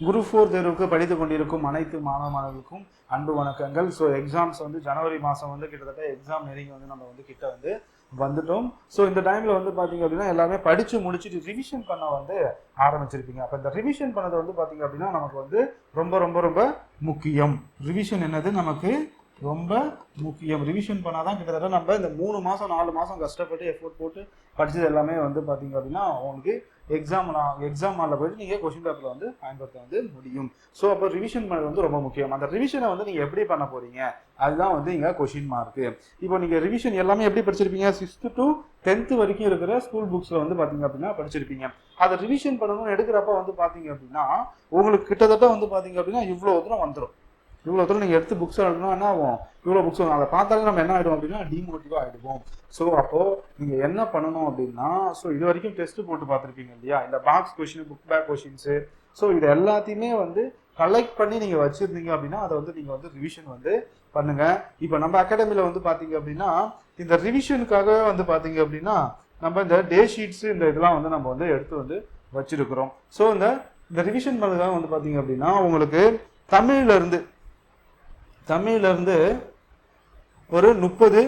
குரு four தேர்வுக்கு படித்து கொண்டிருக்கும் அனைத்து மாணவ மாணவர்களுக்கும் அன்பு வணக்கங்கள். ஸோ எக்ஸாம்ஸ் வந்து ஜனவரி மாதம் வந்து கிட்டத்தட்ட எக்ஸாம் நெருங்கி வந்து நம்ம வந்து கிட்ட வந்து வந்துட்டோம். ஸோ இந்த டைமில் வந்து பார்த்தீங்க அப்படின்னா எல்லாமே படித்து முடிச்சுட்டு ரிவிஷன் பண்ண வந்து ஆரம்பிச்சிருப்பீங்க. அப்போ இந்த ரிவிஷன் பண்ணது வந்து பார்த்தீங்க அப்படின்னா நமக்கு வந்து ரொம்ப ரொம்ப ரொம்ப முக்கியம். ரிவிஷன் என்னது? நமக்கு ரொம்ப முக்கியம். ரிவிஷன் பண்ணாதான் கிட்டத்தட்ட நம்ம இந்த மூணு மாசம் நாலு மாசம் கஷ்டப்பட்டு எஃபோர்ட் போட்டு படிச்சது எல்லாமே வந்து பாத்தீங்க அப்படின்னா உங்களுக்கு எக்ஸாம் எக்ஸாம் ஹாலில் போயிட்டு நீங்கள் கொஷின் பேப்பரில் வந்து பயன்படுத்த வந்து முடியும். ஸோ அப்போ ரிவிஷன் பண்ணது வந்து ரொம்ப முக்கியம். அந்த ரிவிஷனை வந்து நீங்கள் எப்படி பண்ண போகிறீங்க அதுதான் வந்து இங்கே கொஷின் மார்க்கு இப்போ நீங்கள் ரிவிஷன் எல்லாமே எப்படி படிச்சிருப்பீங்க? சிக்ஸ்த்து டு டென்த்து வரைக்கும் இருக்கிற ஸ்கூல் புக்ஸில் வந்து பார்த்தீங்க அப்படின்னா படிச்சிருப்பீங்க. அதை ரிவிஷன் பண்ணணும்னு எடுக்கிறப்ப வந்து பார்த்தீங்க அப்படின்னா உங்களுக்கு கிட்டத்தட்ட வந்து பார்த்தீங்க அப்படின்னா இவ்வளோ தூரம் வந்துடும் இவ்வளோ தூரம் நீங்கள் எடுத்து புக்ஸ் எழுதணும் என்ன ஆகும்? இவ்வளோ புக்ஸ் அதை பார்த்தாலே நம்ம என்ன ஆகிடும் அப்படின்னா டிமோட்டிவாக ஆகிடுவோம் ஸோ அப்போது நீங்கள் என்ன பண்ணணும் அப்படின்னா ஸோ இது வரைக்கும் டெஸ்ட் போட்டு பார்த்துருப்பீங்க இல்லையா? இந்த box question book back questions so இது எல்லாத்தையுமே வந்து கலெக்ட் பண்ணி நீங்கள் வச்சுருந்தீங்க அப்படின்னா அதை வந்து நீங்கள் வந்து ரிவிஷன் வந்து பண்ணுங்க. இப்போ நம்ம அகாடமியில் வந்து பார்த்தீங்க அப்படின்னா இந்த ரிவிஷனுக்காக வந்து பார்த்தீங்க அப்படின்னா நம்ம இந்த டே ஷீட்ஸ் இந்த இதெல்லாம் வந்து நம்ம வந்து எடுத்து வந்து வச்சிருக்கிறோம். ஸோ இந்த இந்த ரிவிஷன் பண்ணுறதுக்காக வந்து பார்த்தீங்க அப்படின்னா உங்களுக்கு தமிழ்ல தமிழ்லேருந்து ஒரு முப்பது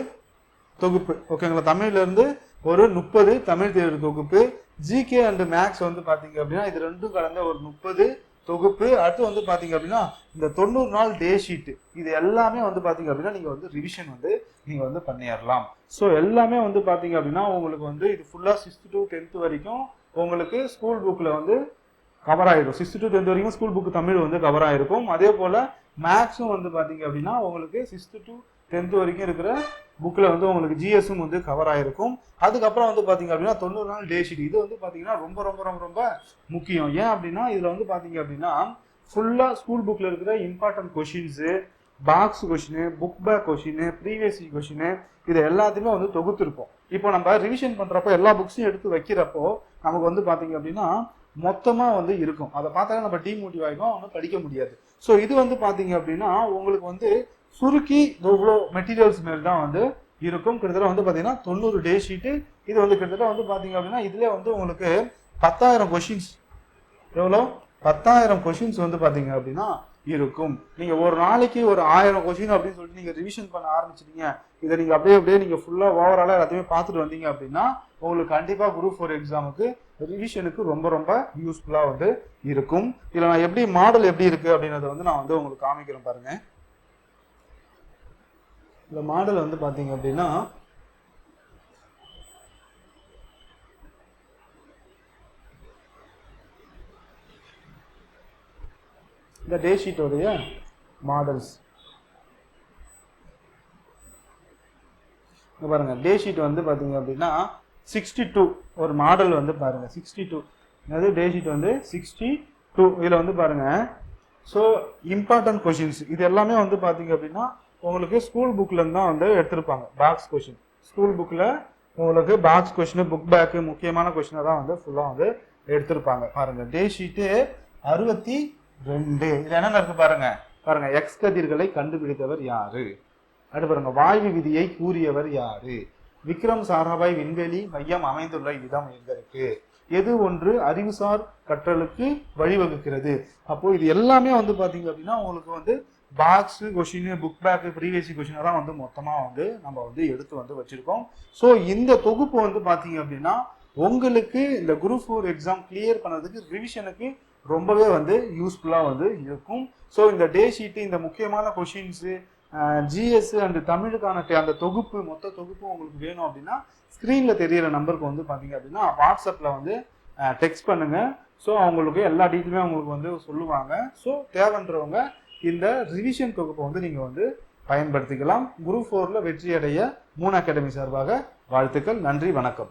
தொகுப்பு ஓகேங்களா தமிழ்லேருந்து ஒரு முப்பது தமிழ் தேர்வு தொகுப்பு. ஜிகே அண்ட் மேக்ஸ் வந்து பார்த்தீங்க அப்படின்னா இது ரெண்டும் கலந்த ஒரு முப்பது தொகுப்பு. அடுத்து வந்து பார்த்தீங்க அப்படின்னா இந்த தொண்ணூறு நாள் டே ஷீட்டு இது எல்லாமே வந்து பார்த்தீங்க அப்படின்னா நீங்கள் வந்து ரிவிஷன் வந்து நீங்கள் வந்து பண்ணிடலாம் ஸோ எல்லாமே வந்து பார்த்தீங்க அப்படின்னா உங்களுக்கு வந்து இது ஃபுல்லாக சிக்ஸ்த் டு டென்த் வரைக்கும் உங்களுக்கு ஸ்கூல் புக்கில் வந்து கவர் ஆகிடும் சிக்ஸ்த் டு டென்த் வரைக்கும் ஸ்கூல் புக்கு தமிழ் வந்து கவர் ஆகிருக்கும் அதே போல் மேக்ஸும் வந்து பார்த்தீங்க அப்படின்னா உங்களுக்கு சிக்ஸ்த்து டு டென்த்து வரைக்கும் இருக்கிற புக்கில் வந்து உங்களுக்கு ஜிஎஸும் வந்து கவர் ஆகிருக்கும் அதுக்கப்புறம் வந்து பார்த்தீங்க அப்படின்னா தொண்ணூறு நாள் டே ஷீட் இது வந்து பார்த்தீங்கன்னா ரொம்ப ரொம்ப ரொம்ப ரொம்ப முக்கியம். ஏன் அப்படின்னா இதில் வந்து பார்த்தீங்க அப்படின்னா ஃபுல்லாக ஸ்கூல் புக்கில் இருக்கிற important questions box question book back question previous question இது எல்லாத்தையுமே வந்து தொகுத்துருப்போம். இப்போ நம்ம ரிவிஷன் பண்ணுறப்போ எல்லா புக்ஸையும் எடுத்து வைக்கிறப்போ நமக்கு வந்து பார்த்தீங்க அப்படின்னா மொத்தமாக வந்து இருக்கும். அதை பார்த்தாலே நம்ம டிமோட்டிவ் ஆகிக்கும் அவங்க படிக்க முடியாது. ஸோ இது வந்து பார்த்தீங்க அப்படின்னா உங்களுக்கு வந்து சுருக்கி இவ்வளோ மெட்டீரியல்ஸ் மாரி தான் வந்து இருக்கும். கிட்டத்தட்ட வந்து பார்த்தீங்கன்னா தொண்ணூறு டே ஷீட்டு இது வந்து கிட்டத்தட்ட வந்து பார்த்தீங்க அப்படின்னா இதில் வந்து உங்களுக்கு பத்தாயிரம் கொஷின்ஸ் எவ்வளோ? பத்தாயிரம் கொஷின்ஸ் வந்து பார்த்தீங்க அப்படின்னா இருக்கும். நீங்க ஒரு நாளைக்கு ஒரு ஆயிரம் கொஷின் அப்படின்னு சொல்லிட்டு நீங்க ரிவிஷன் பண்ண ஆரம்பிச்சிட்டீங்க. இதை நீங்க அப்படியே அப்படியே நீங்க ஃபுல்லா ஓவராலா எல்லாத்தையுமே பார்த்துட்டு வந்தீங்க அப்படின்னா உங்களுக்கு கண்டிப்பா குரூப் ஃபோர் எக்ஸாமுக்கு ரிவிஷனுக்கு ரொம்ப ரொம்ப யூஸ்ஃபுல்லா வந்து இருக்கும். இதுல நான் எப்படி மாடல் எப்படி இருக்கு அப்படின்றத வந்து நான் வந்து உங்களுக்கு காமிக்கிறேன் பாருங்க. இந்த மாடல் வந்து பாத்தீங்க அப்படின்னா இந்த டே ஷீட்டோடைய மாடல்ஸ் இங்கே பாருங்க டே ஷீட் வந்து பார்த்தீங்க அப்படின்னா சிக்ஸ்டி டூ ஒரு மாடல் வந்து பாருங்க சிக்ஸ்டி டூ அதாவது டே ஷீட் வந்து சிக்ஸ்டி டூ இதில் வந்து பாருங்க ஸோ இம்பார்ட்டன்ட் கொஷின்ஸ் இது எல்லாமே வந்து பார்த்தீங்க அப்படின்னா உங்களுக்கு ஸ்கூல் புக்லேருந்து தான் வந்து எடுத்திருப்பாங்க பாக்ஸ் கொஷின் ஸ்கூல் புக்கில் உங்களுக்கு பாக்ஸ் கொஷின் புக் பேக்கு முக்கியமான கொஷினை தான் வந்து ஃபுல்லாக வந்து எடுத்திருப்பாங்க. பாருங்கள் டே ஷீட்டு அறுபத்தி ரெண்டு. இது என்னென்ன இருக்கு பாருங்க. பாருங்க எக்ஸ் கதிர்களை கண்டுபிடித்தவர் யாரு? அடுத்து பாருங்க வாயு விதியை கூறியவர் யாரு? விக்ரம் சாராபாய் விண்வெளி மையம் அமைந்துள்ள இடம் எங்க இருக்கு? எது ஒன்று அறிவுசார் கற்றலுக்கு வழிவகுக்கிறது? அப்போ இது எல்லாமே வந்து பாத்தீங்க அப்படின்னா உங்களுக்கு வந்து box question book back previous கொஷினை தான் வந்து மொத்தமாக வந்து நம்ம வந்து எடுத்து வந்து வச்சுருக்கோம். ஸோ இந்த தொகுப்பு வந்து பார்த்தீங்க அப்படின்னா உங்களுக்கு இந்த குரூப் ஃபோர் எக்ஸாம் கிளியர் பண்ணதுக்கு ரிவிஷனுக்கு ரொம்பவே வந்து யூஸ்ஃபுல்லாக வந்து இருக்கும். ஸோ இந்த டே ஷீட்டு இந்த முக்கியமான கொஷின்ஸு ஜிஎஸ் அண்ட் தமிழுக்கான டே- அந்த தொகுப்பு மொத்த தொகுப்பு உங்களுக்கு வேணும் அப்படின்னா ஸ்க்ரீனில் தெரியிற நம்பருக்கு வந்து பார்த்தீங்க அப்படின்னா வாட்ஸ்அப்பில் வந்து டெக்ஸ்ட் பண்ணுங்கள் ஸோ அவங்களுக்கு எல்லா டீட்டெயிலுமே அவங்களுக்கு வந்து சொல்லுவாங்க. ஸோ தேவைன்றவங்க இந்த ரிவிஷன் தொகுப்பை வந்து நீங்கள் வந்து பயன்படுத்திக்கலாம். குரூப் ஃபோரில் வெற்றி அடைய மூணு அகாடமி சார்பாக வாழ்த்துக்கள். நன்றி வணக்கம்.